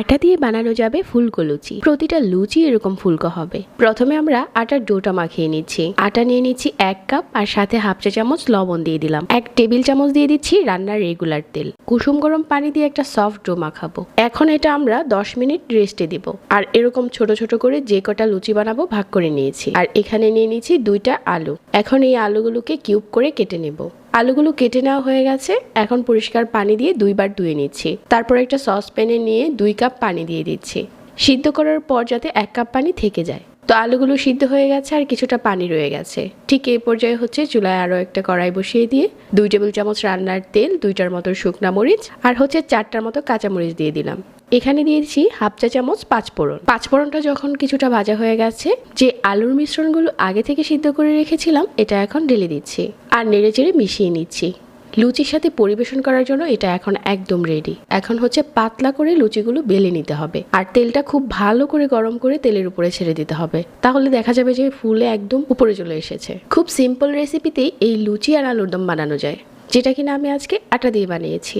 আটা দিয়ে বানানো যাবে ফুলকো লুচি। প্রতিটা লুচি এরকম ফুলকো হবে। প্রথমে আমরা আটার ডোটা মাখিয়ে নিচ্ছি। আটা নিয়ে নিচ্ছি এক কাপ আর সাথে হাফ চা চামচ লবণ দিয়ে দিলাম। এক টেবিল চামচ দিয়ে দিচ্ছি রান্নার রেগুলার তেল। কুসুম গরম পানি দিয়ে একটা সফট ডো মাখাবো। এখন এটা আমরা দশ মিনিট রেস্টে দিব। আর এরকম ছোট ছোট করে যে কটা লুচি বানাবো ভাগ করে নিয়েছি। আর এখানে নিয়ে নিয়েছি দুইটা আলু। এখন এই আলুগুলোকে কিউব করে কেটে নেব। আলুগুলো কেটে নেওয়া হয়ে গেছে। এখন পরিষ্কার পানি দিয়ে দুইবার ধুয়ে নিচ্ছি। তারপর একটা সসপ্যানে নিয়ে দুই কাপ পানি দিয়ে দিচ্ছি। সিদ্ধ করার পর যাতে এক কাপ পানি থেকে যায়। তো আলুগুলো সিদ্ধ হয়ে গেছে আর কিছুটা পানি রয়ে গেছে। ঠিক এই পর্যায়ে হচ্ছে চুলায় আরও একটা কড়াই বসিয়ে দিয়ে দুই টেবিল চামচ রান্নার তেল, দুইটার মতো শুকনা মরিচ আর হচ্ছে চারটার মতো কাঁচা মরিচ দিয়ে দিলাম। এখানে দিয়েছি হাফ চা চামচ পাঁচফোড়ন পাঁচফোড়নটা যখন কিছুটা ভাজা হয়ে গেছে, যে আলুর মিশ্রণগুলো আগে থেকে সিদ্ধ করে রেখেছিলাম, এটা এখন ঢেলে দিচ্ছি আর নেড়ে চেড়ে মিশিয়ে নিচ্ছি। লুচির সাথে পরিবেশন করার জন্য এটা এখন একদম রেডি এখন হচ্ছে পাতলা করে লুচিগুলো বেলে নিতে হবে আর তেলটা খুব ভালো করে গরম করে তেলের উপরে ছেড়ে দিতে হবে। তাহলে দেখা যাবে যে ফুলে একদম উপরে চলে এসেছে। খুব সিম্পল রেসিপিতেই এই লুচি আর আলুর দম বানানো যায়, যেটা কিনা আমি আজকে আটা দিয়ে বানিয়েছি।